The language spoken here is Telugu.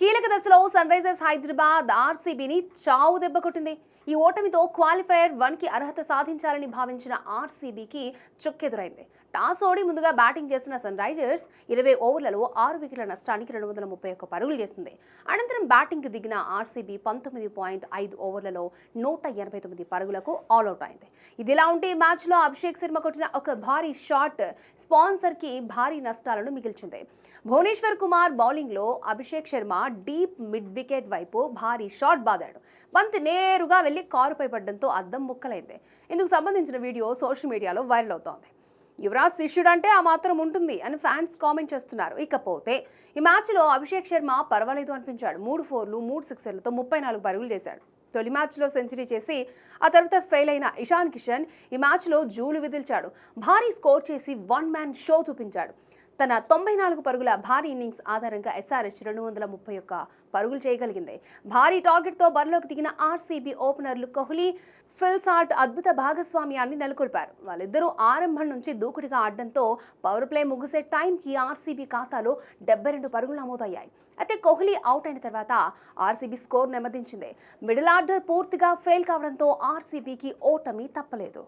కీలక దశలో సన్ రైజర్స్ హైదరాబాద్ ఆర్సీబీని చావు దెబ్బ కొట్టింది. ఈ ఓటమితో క్వాలిఫైయర్ వన్కి అర్హత సాధించాలని భావించిన ఆర్సీబీకి చుక్కెదురైంది. టాస్ ఓడి ముందుగా బ్యాటింగ్ చేసిన సన్ రైజర్స్ ఇరవై ఓవర్లలో ఆరు వికెట్ల నష్టానికి రెండు వందల ముప్పై ఒక్క పరుగులు చేసింది అనంతరం బ్యాటింగ్కి దిగిన ఆర్సీబీ పంతొమ్మిది పాయింట్ ఐదు ఓవర్లలో నూట ఎనభై తొమ్మిది పరుగులకు ఆల్అవుట్ అయింది. ఇదిలా ఉంటే ఈ మ్యాచ్లో అభిషేక్ శర్మ కొట్టిన ఒక భారీ షాట్ స్పాన్సర్కి భారీ నష్టాలను మిగిల్చింది. భువనేశ్వర్ కుమార్ బౌలింగ్లో Abhishek Sharma deep mid wicket వైపు భారీ షాట్ బాదాడు. బంతి నేరుగా వెళ్ళి కారుపై పడడంతో అద్దం ముక్కలైంది. ఇందుకు సంబంధించిన వీడియో సోషల్ మీడియాలో వైరల్ అవుతోంది. యువరాజ్ శిష్యుడు అంటే ఆ మాత్రం ఉంటుంది అని ఫ్యాన్స్ కామెంట్ చేస్తున్నారు. ఇకపోతే ఈ మ్యాచ్లో అభిషేక్ శర్మ పర్వాలేదు అనిపించాడు. మూడు ఫోర్లు మూడు సిక్సర్లతో ముప్పై నాలుగు పరుగులు చేశాడు. తొలి మ్యాచ్లో సెంచరీ చేసి ఆ తర్వాత ఫెయిల్ అయిన ఇషాన్ కిషన్ ఈ మ్యాచ్లో జూలు విదిల్చాడు. భారీ స్కోర్ చేసి వన్ మ్యాన్ షో చూపించాడు. తన తొంభై నాలుగు పరుగుల భారీ ఇన్నింగ్స్ ఆధారంగా ఎస్ఆర్హెచ్ రెండు వందల ముప్పై ఒక్క పరుగులు చేయగలిగింది. భారీ టార్గెట్తో బరిలోకి దిగిన ఆర్సీబీ ఓపెనర్లు కోహ్లీ ఫిల్సార్ట్ అద్భుత భాగస్వామ్యాన్ని నెలకొల్పారు. వాళ్ళిద్దరూ ఆరంభం నుంచి దూకుడుగా ఆడడంతో పవర్ ప్లే ముగిసే టైంకి ఆర్సీబీ ఖాతాలో డెబ్బై రెండు పరుగులు నమోదయ్యాయి. అయితే కోహ్లీ అవుట్ అయిన తర్వాత ఆర్సీబీ స్కోర్ నెమ్మదించింది మిడిల్ ఆర్డర్ పూర్తిగా ఫెయిల్ కావడంతో ఆర్సీబీకి ఓటమి తప్పలేదు.